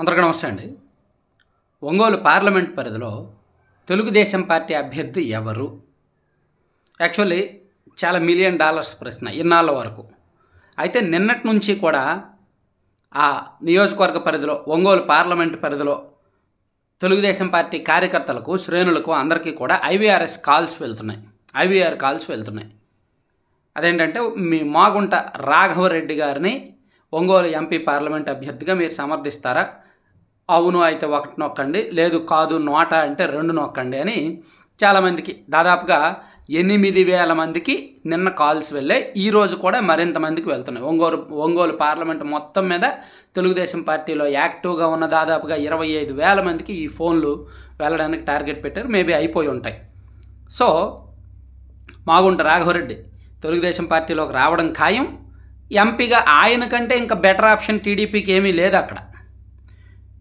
అందరికీ నమస్తే అండి. ఒంగోలు పార్లమెంట్ పరిధిలో తెలుగుదేశం పార్టీ అభ్యర్థి ఎవరు? యాక్చువల్లీ చాలా మిలియన్ డాలర్స్ ప్రశ్న ఇన్నాళ్ళ వరకు. అయితే నిన్నటి నుంచి కూడా ఆ నియోజకవర్గ పరిధిలో ఒంగోలు పార్లమెంట్ పరిధిలో తెలుగుదేశం పార్టీ కార్యకర్తలకు శ్రేణులకు అందరికీ కూడా ఐవీఆర్ఎస్ కాల్స్ వెళ్తున్నాయి. ఐవీఆర్ కాల్స్ వెళ్తున్నాయి. అదేంటంటే మీ మాగుంట రాఘవరెడ్డి గారిని ఒంగోలు ఎంపీ పార్లమెంట్ అభ్యర్థిగా మీరు సమర్థిస్తారా? అవును అయితే ఒకటి నొక్కండి లేదు కాదు నోట అంటే రెండు నొక్కండి అని చాలామందికి దాదాపుగా ఎనిమిది వేల మందికి నిన్న కాల్స్ వెళ్ళాయి. ఈరోజు కూడా మరింత మందికి వెళ్తున్నాయి. ఒంగోలు ఒంగోలు పార్లమెంట్ మొత్తం మీద తెలుగుదేశం పార్టీలో యాక్టివ్గా ఉన్న దాదాపుగా ఇరవై ఐదు వేల మందికి ఈ ఫోన్లు వెళ్ళడానికి టార్గెట్ పెట్టారు. మేబీ అయిపోయి ఉంటాయి. సో మాగుంట రాఘవరెడ్డి తెలుగుదేశం పార్టీలోకి రావడం ఖాయం. ఎంపీగా ఆయన కంటే ఇంకా బెటర్ ఆప్షన్ టీడీపీకి ఏమీ లేదు అక్కడ.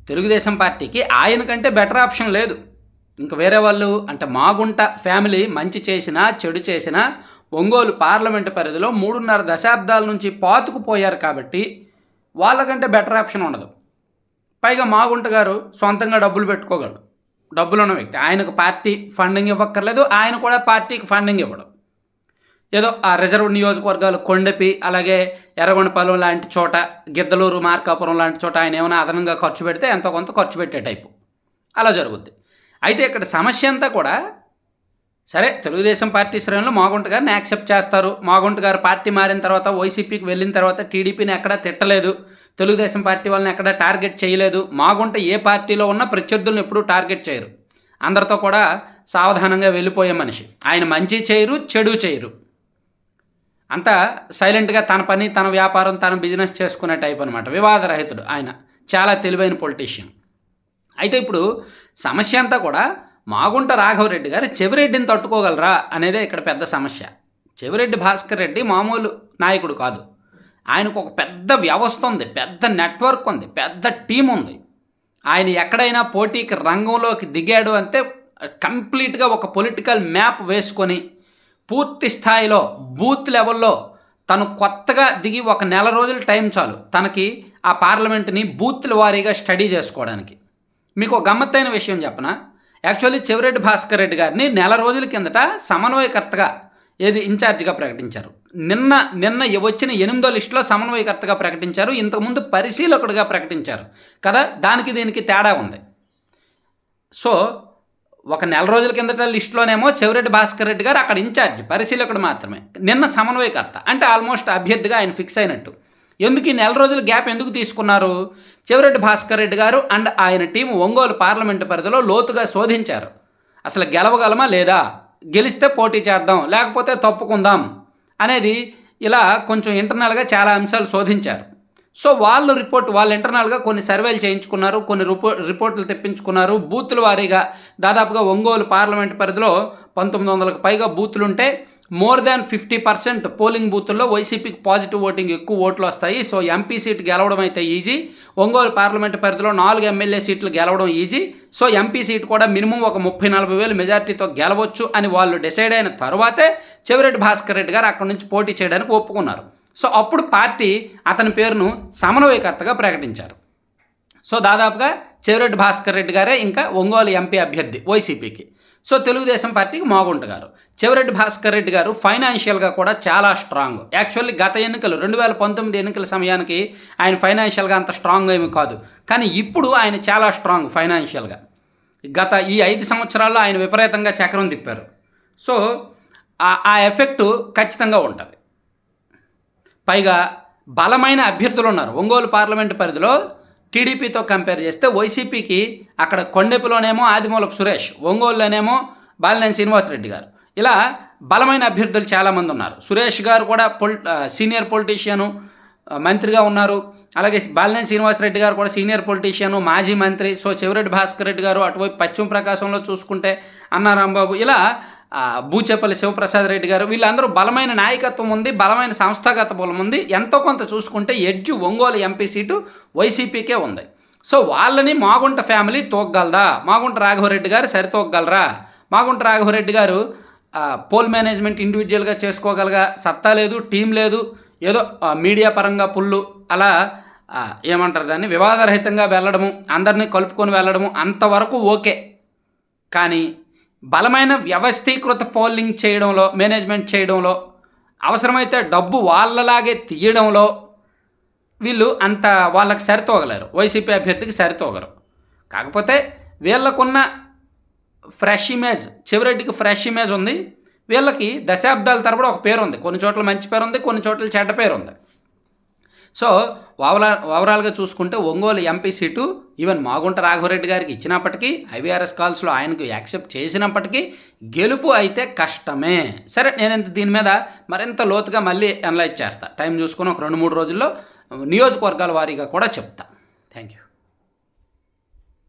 తెలుగుదేశం పార్టీకి ఆయన కంటే బెటర్ ఆప్షన్ లేదు. ఇంకా వేరే వాళ్ళు అంటే మాగుంట ఫ్యామిలీ మంచి చేసినా చెడు చేసినా ఒంగోలు పార్లమెంటు పరిధిలో మూడున్నర దశాబ్దాల నుంచి పాతుకుపోయారు కాబట్టి వాళ్ళకంటే బెటర్ ఆప్షన్ ఉండదు. పైగా మాగుంట గారు సొంతంగా డబ్బులు పెట్టుకోగలడు. డబ్బులు ఉన్న వ్యక్తి. ఆయనకు పార్టీ ఫండింగ్ ఇవ్వక్కర్లేదు ఆయన కూడా పార్టీకి ఫండింగ్ ఇవ్వడం. ఏదో ఆ రిజర్వ్ నియోజకవర్గాలు కొండపి అలాగే ఎర్రగొండపాలెం లాంటి చోట గిద్దలూరు మార్కాపురం లాంటి చోట ఆయన ఏమైనా అదనంగా ఖర్చు పెడితే ఎంతో కొంత ఖర్చు పెట్టే టైపు. అలా జరుగుద్ది. అయితే ఇక్కడ సమస్య అంతా కూడా సరే తెలుగుదేశం పార్టీ శ్రేణులు మాగుంట గారిని యాక్సెప్ట్ చేస్తారు. మాగుంట గారు పార్టీ మారిన తర్వాత వైసీపీకి వెళ్ళిన తర్వాత టీడీపీని ఎక్కడా తిట్టలేదు. తెలుగుదేశం పార్టీ వాళ్ళని ఎక్కడా టార్గెట్ చేయలేదు. మాగుంట ఏ పార్టీలో ఉన్న ప్రత్యర్థులను ఎప్పుడూ టార్గెట్ చేయరు. అందరితో కూడా సావధానంగా వెళ్ళిపోయే మనిషి. ఆయన మంచి చేయరు చెడు చేయరు. అంతా సైలెంట్గా తన పని తన వ్యాపారం తన బిజినెస్ చేసుకునే టైప్ అనమాట వివాదరహితుడు ఆయన. చాలా తెలివైన పొలిటీషియన్. అయితే ఇప్పుడు సమస్య అంతా కూడా మాగుంట రాఘవరెడ్డి గారు చెవిరెడ్డిని తట్టుకోగలరా అనేదే ఇక్కడ పెద్ద సమస్య. చెవిరెడ్డి భాస్కర్ రెడ్డి మామూలు నాయకుడు కాదు. ఆయనకు ఒక పెద్ద వ్యవస్థ ఉంది పెద్ద నెట్వర్క్ ఉంది పెద్ద టీం ఉంది. ఆయన ఎక్కడైనా పోటీకి రంగంలోకి దిగాడు అంటే కంప్లీట్గా ఒక పొలిటికల్ మ్యాప్ వేసుకొని పూర్తి స్థాయిలో బూత్ లెవెల్లో తను కొత్తగా దిగి ఒక నెల రోజులు టైం చాలు. తనకి ఆ పార్లమెంట్ని బూత్ల వారీగా స్టడీ చేసుకోవడానికి. మీకు గమ్మత్తైన విషయం చెప్పనా? యాక్చువల్లీ చెవిరెడ్డి భాస్కర్ రెడ్డి గారిని నెల రోజుల కిందట సమన్వయకర్తగా ఏది ఇన్ఛార్జిగా ప్రకటించారు. నిన్న నిన్న వచ్చిన ఎనిమిదో లిస్టులో సమన్వయకర్తగా ప్రకటించారు. ఇంతకుముందు పరిశీలకుడిగా ప్రకటించారు. కదా? దానికి దీనికి తేడా ఉంది. సో ఒక నెల రోజుల కిందట లిస్టులోనేమో చెవిరెడ్డి భాస్కర్ రెడ్డి గారు అక్కడ ఇన్ఛార్జ్ పరిశీలకుడు మాత్రమే. నిన్న సమన్వయకర్త. అంటే ఆల్మోస్ట్ అభ్యర్థిగా ఆయన ఫిక్స్ అయినట్టు. ఎందుకు ఈ నెల రోజుల గ్యాప్ ఎందుకు తీసుకున్నారు? చెవిరెడ్డి భాస్కర్ రెడ్డి గారు అండ్ ఆయన టీం ఒంగోలు పార్లమెంటు పరిధిలో లోతుగా శోధించారు. అసలు గెలవగలమా లేదా? గెలిస్తే పోటీ చేద్దాం లేకపోతే తప్పుకుందాం అనేది ఇలా కొంచెం ఇంటర్నల్గా చాలా అంశాలు శోధించారు. సో వాళ్ళు రిపోర్ట్ వాళ్ళు ఇంటర్నల్గా కొన్ని సర్వేలు చేయించుకున్నారు కొన్ని రిపో రిపోర్ట్లు తెప్పించుకున్నారు. బూతుల వారీగా దాదాపుగా ఒంగోలు పార్లమెంట్ పరిధిలో పంతొమ్మిది వందలకు పైగా బూతులు ఉంటే more than fifty percent polling బూతుల్లో వైసీపీకి పాజిటివ్ ఓటింగ్ ఎక్కువ ఓట్లు వస్తాయి. సో ఎంపీ సీట్ గెలవడం అయితే ఈజీ. ఒంగోలు పార్లమెంట్ పరిధిలో నాలుగు ఎమ్మెల్యే సీట్లు గెలవడం ఈజీ. సో ఎంపీ సీట్ కూడా మినిమం ఒక ముప్పై నలభై వేలు మెజార్టీతో గెలవచ్చు అని వాళ్ళు డిసైడ్ అయిన తర్వాతే చెవిరెడ్డి భాస్కర్ రెడ్డి గారు అక్కడి నుంచి పోటీ చేయడానికి ఒప్పుకున్నారు. సో అప్పుడు పార్టీ అతని పేరును సమన్వయకర్తగా ప్రకటించారు. సో దాదాపుగా చెవిరెడ్డి భాస్కర్ రెడ్డి గారే ఇంకా ఒంగోలు ఎంపీ అభ్యర్థి వైసీపీకి సో తెలుగుదేశం పార్టీకి మోగుంట గారు. చెవిరెడ్డి భాస్కర్ రెడ్డి గారు ఫైనాన్షియల్గా కూడా చాలా స్ట్రాంగ్ యాక్చువల్లీ గత ఎన్నికలు రెండు వేల పంతొమ్మిది ఎన్నికల సమయానికి ఆయన ఫైనాన్షియల్గా అంత స్ట్రాంగ్ ఏమి కాదు. కానీ ఇప్పుడు ఆయన చాలా స్ట్రాంగ్ ఫైనాన్షియల్గా గత ఈ ఐదు సంవత్సరాల్లో ఆయన విపరీతంగా చక్రం తిప్పారు. సో ఆ ఎఫెక్టు ఖచ్చితంగా ఉంటుంది. పైగా బలమైన అభ్యర్థులు ఉన్నారు. ఒంగోలు పార్లమెంటు పరిధిలో టీడీపీతో కంపేర్ చేస్తే వైసీపీకి అక్కడ కొండెపులోనేమో ఆదిమూలపు సురేష్ ఒంగోలులోనేమో బాలినేని శ్రీనివాసరెడ్డి గారు. ఇలా బలమైన అభ్యర్థులు చాలామంది ఉన్నారు. సురేష్ గారు కూడా పొల్ సీనియర్ పొలిటీషియను మంత్రిగా ఉన్నారు. అలాగే బాలినేని శ్రీనివాసరెడ్డి గారు కూడా సీనియర్ పొలిటీషియను మాజీ మంత్రి సో చెవిరెడ్డి భాస్కర్ రెడ్డి గారు అటువైపు పశ్చిమ ప్రకాశంలో చూసుకుంటే అన్నారాంబాబు ఇలా బూచేపల్లి శివప్రసాద్ రెడ్డి గారు వీళ్ళందరూ బలమైన నాయకత్వం ఉంది బలమైన సంస్థాగత బలం ఉంది. ఎంతో కొంత చూసుకుంటే ఎడ్జు ఒంగోలు ఎంపీ సీటు వైసీపీకే ఉంది. సో వాళ్ళని మాగుంట ఫ్యామిలీ తోగలదా మాగుంట రాఘవరెడ్డి గారు సరితోగలరా మాగుంట రాఘవరెడ్డి గారు పోల్ మేనేజ్మెంట్ ఇండివిజువల్గా చేసుకోగలగా? సత్తా లేదు టీం లేదు ఏదో మీడియా పరంగా పుల్లు అలా ఏమంటారు దాన్ని? వివాదరహితంగా వెళ్ళడము అందరినీ కలుపుకొని వెళ్ళడము అంతవరకు ఓకే. కానీ బలమైన వ్యవస్థీకృత పోలింగ్ చేయడంలో మేనేజ్మెంట్ చేయడంలో అవసరమైతే డబ్బు వాళ్ళలాగే తీయడంలో వీళ్ళు అంత వాళ్ళకి సరితోగలేరు. వైసీపీ అభ్యర్థికి సరితోగరు. కాకపోతే వీళ్ళకున్న ఫ్రెష్ ఇమేజ్ చివరెడ్డికి ఫ్రెష్ ఇమేజ్ ఉంది. వీళ్ళకి దశాబ్దాల తరబడి ఒక పేరు ఉంది కొన్ని చోట్ల మంచి పేరు ఉంది కొన్ని చోట్ల చెడ్డ పేరు ఉంది సో ఓవరాల్ ఓవరాల్గా చూసుకుంటే Ongole MP seat even Magunta Raghava Reddy గారికి ఇచ్చినప్పటికీ ఐవీఆర్ఎస్ కాల్స్లో ఆయనకు యాక్సెప్ట్ చేసినప్పటికీ గెలుపు అయితే కష్టమే. సరే నేను ఇంత దీని మీద మరింత లోతుగా మళ్ళీ అనలైజ్ చేస్తా. టైం చూసుకుని ఒక రెండు మూడు రోజుల్లో నియోజకవర్గాల వారీగా కూడా చెప్తా. Thank you